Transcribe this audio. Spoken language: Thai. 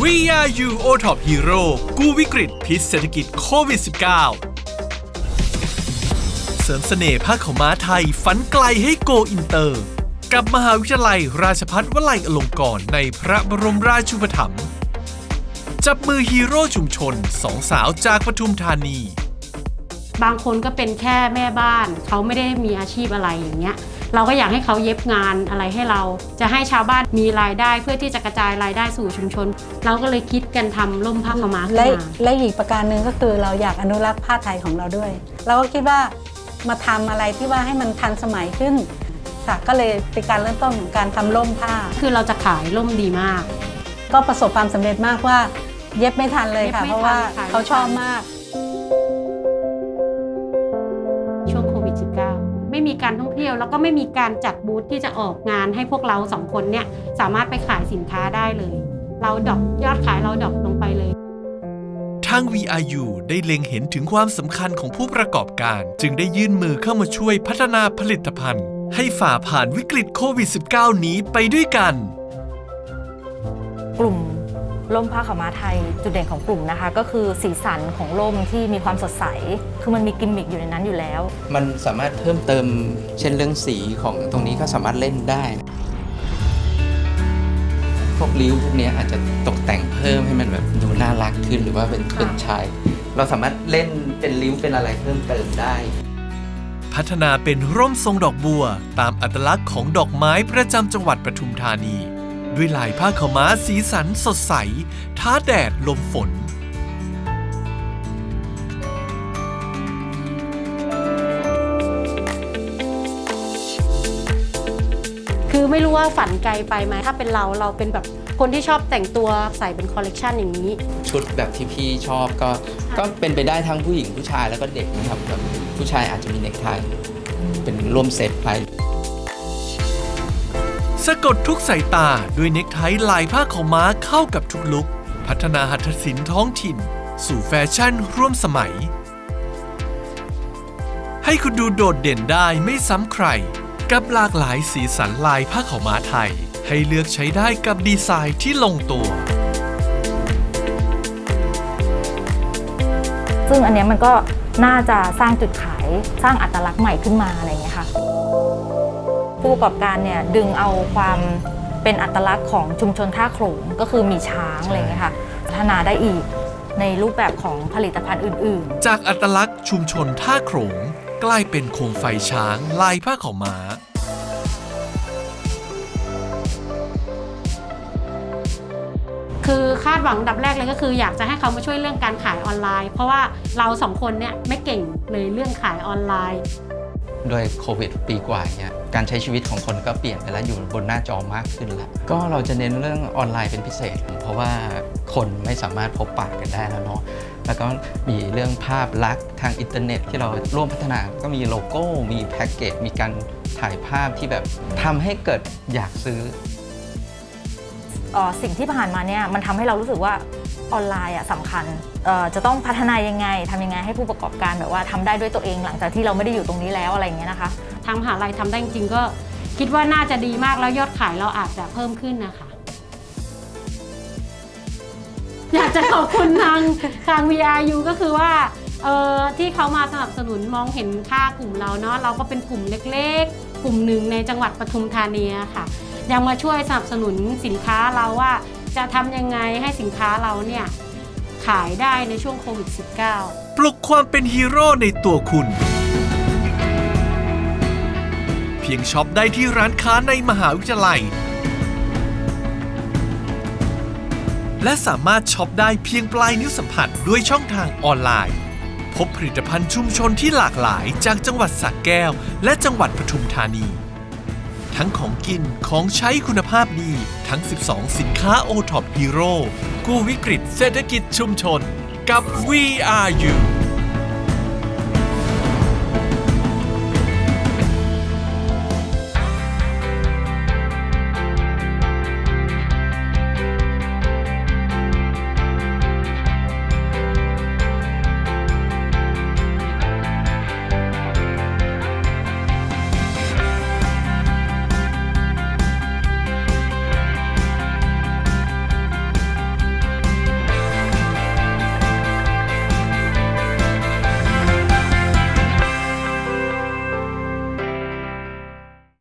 We Are You o Top Hero กู้วิกฤตพิษเศรษฐกิจโควิด -19 เสริมเสน่ห์ผ้าขาวม้าไทยฝันไกลให้โกอินเตอร์ กับมหาวิทยาลัยราชภัฏวลัยอลงกรณ์ในพระบรมราชูปถัมภ์จับมือฮีโร่ชุมชนสองสาวจากปทุมธานี บางคนก็เป็นแค่แม่บ้าน เขาไม่ได้มีอาชีพอะไรอย่างเงี้ย เราก็อยากให้เขาเย็บงานอะไรให้เรา จะให้ชาวบ้านมีรายได้เพื่อที่จะกระจายรายได้สู่ชุมชน เราก็เลยคิดกันทำร่มผ้าขาวม้าขึ้นและมาและอีกประการหนึ่งก็คือเราอยากอนุรักษ์ผ้าไทยของเราด้วย เราก็คิดว่ามาทำอะไรที่ว่าให้มันทันสมัยขึ้นค่ะก็เลยเป็นการเริ่มต้นของการทำร่มผ้า คือเราจะขายร่มดีมาก ก็ประสบความสำเร็จมากว่า เย็บไม่ทันเลยค่ะเย็บไม่เพราะว่าทันค่ะเขาชอบมาก มีการท่องเที่ยวแล้วก็ไม่มีการจัดบูธที่จะออกงานให้พวกเราสองคนเนี่ยสามารถไปขายสินค้าได้เลย เราดรอปยอดขายเราดรอปลงไปเลย ทาง VRU ได้เล็งเห็นถึงความสำคัญของผู้ประกอบการ จึงได้ยื่นมือเข้ามาช่วยพัฒนาผลิตภัณฑ์ ให้ฝ่าผ่านวิกฤตโควิด -19 นี้ไปด้วยกัน กลุ่ม ร่มผ้าขาวม้าไทยจุดเด่นของกลุ่มนะคะ ก็คือสีสันของร่มที่มีความสดใส คือมันมีกิมมิคอยู่ในนั้นอยู่แล้ว มันสามารถเพิ่มเติมเช่นเรื่องสีของตรงนี้ก็สามารถเล่นได้ พวกริ้วพวกเนี้ยอาจจะตกแต่งเพิ่มให้มันแบบดูน่ารักขึ้นหรือว่าเป็นเป็นชาย เราสามารถเล่นเป็นริ้วเป็นอะไรเพิ่มเติมได้ พัฒนาเป็นร่มทรงดอกบัว ตามอัตลักษณ์ของดอกไม้ประจำจังหวัดปทุมธานี ด้วยลายผ้าขาวม้าสีสันสดใส ท้าแดดลมฝน คือไม่รู้ว่าฝันไกลไปไหมถ้าเป็นเราเราเป็นแบบคนที่ชอบแต่งตัวใส่เป็นคอลเลกชันอย่างนี้ ชุดแบบที่พี่ชอบก็ก็เป็นไปได้ทั้งผู้หญิงผู้ชายแล้วก็เด็กนะครับแบบผู้ชายอาจจะมีเนคไทเป็นร่วมเซตไป สะกดทุกสายตาด้วยเน็กไทลายผ้าขาวม้าเข้ากับทุกลุก พัฒนาหัตถศิลป์ท้องถิ่น สู่แฟชั่นร่วมสมัย ให้คุณดูโดดเด่นได้ไม่ซ้ำใคร กับหลากหลายสีสันลายผ้าขาวม้าไทย ให้เลือกใช้ได้กับดีไซน์ที่ลงตัวซึ่งอันเนี้ยมันก็น่าจะสร้างจุดขายสร้างอัตลักษณ์ใหม่ขึ้นมาอะไรอย่างเงี้ยค่ะ ผู้ประกอบการเนี่ยดึงเอาความเป็นอัตลักษณ์ของชุมชนท่าโขลงก็คือมีช้างอะไรอย่างเงี้ยค่ะพัฒนาได้อีกในรูปแบบของผลิตภัณฑ์อื่นๆจากอัตลักษณ์ชุมชนท่าโขลงกลายเป็นโคมไฟช้างลายผ้าขาวม้า คือคาดหวังอันดับแรกเลยก็คืออยากจะให้เขามาช่วยเรื่องการขายออนไลน์ เพราะว่าเราสองคนเนี่ยไม่เก่งเลยเรื่องขายออนไลน์ ด้วยโควิดปีกว่าเนี่ยการใช้ชีวิตของคนก็เปลี่ยนไปแล้วอยู่บนหน้าจอมากขึ้นแล้ว ก็เราจะเน้นเรื่องออนไลน์เป็นพิเศษ เพราะว่าคนไม่สามารถพบปะกันได้แล้วเนาะแล้วก็มีเรื่องภาพลักษณ์ทางอินเทอร์เน็ต ที่เราร่วมพัฒนาก็มีโลโก้ มีแพ็กเกจมีการถ่ายภาพที่แบบทำให้เกิดอยากซื้อ เอ่อสิ่งที่ผ่านมาเนี่ยมันทำให้เรารู้สึกว่า ออนไลน์อะสำคัญจะต้องพัฒนายังไงทำยังไงให้ผู้ประกอบการแบบว่าทำได้ด้วยตัวเองหลังจากที่เราไม่ได้อยู่ตรงนี้แล้วอะไรอย่างเงี้ยนะคะ ทางมหาลัยทำได้จริงก็คิดว่าน่าจะดีมากแล้วยอดขายเราอาจจะเพิ่มขึ้นนะคะอยากจะขอบคุณทางทาง VRU ก็คือว่าเออที่เขามาสนับสนุนมองเห็นค่ากลุ่มเราเนาะเราก็เป็นกลุ่มเล็กๆ กลุ่มหนึ่งในจังหวัดปทุมธานีค่ะ ยังมาช่วยสนับสนุนสินค้าเราว่า จะทำยังไงให้สินค้าเราเนี่ยขายได้ในช่วงโควิด -19 ปลุกความเป็นฮีโร่ในตัวคุณ เพียงช็อปได้ที่ร้านค้าในมหาวิทยาลัย และสามารถช็อปได้เพียงปลายนิ้วสัมผัสด้วยช่องทางออนไลน์ พบผลิตภัณฑ์ชุมชนที่หลากหลายจากจังหวัดสระแก้ว และจังหวัดปทุมธานี ทั้งของกินของใช้คุณภาพดี ทั้ง 12 สินค้าโอท็อปฮีโร่กู้วิกฤตเศรษฐกิจชุมชนกับ VRU